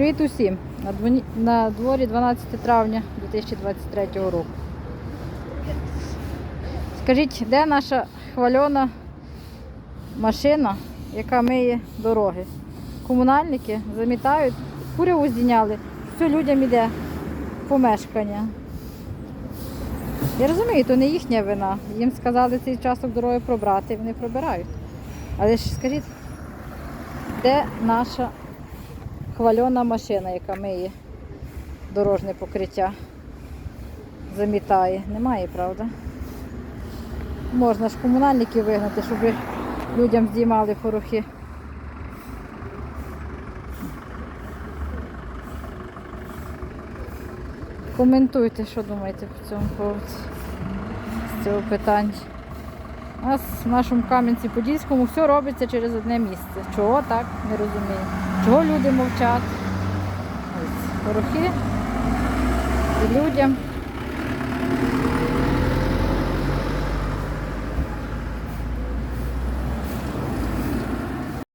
Привіт усім! На дворі 12 травня 2023 року. Скажіть, де наша хвальона машина, яка миє дороги? Комунальники замітають, куряву здійняли, все людям іде помешкання. Я розумію, то не їхня вина. Їм сказали цей часок дороги пробрати, вони пробирають. Але ж скажіть, де наша хвальона машина, яка миє дорожнє покриття, замітає. Немає, правда? Можна ж комунальників вигнати, щоб людям здіймали порохи. Коментуйте, що думаєте по цьому поводу з цього питання. У нас в нашому Кам'янці-Подільському все робиться через одне місце. Чого так? Не розумію. Чого люди мовчать? Ось порохи і людям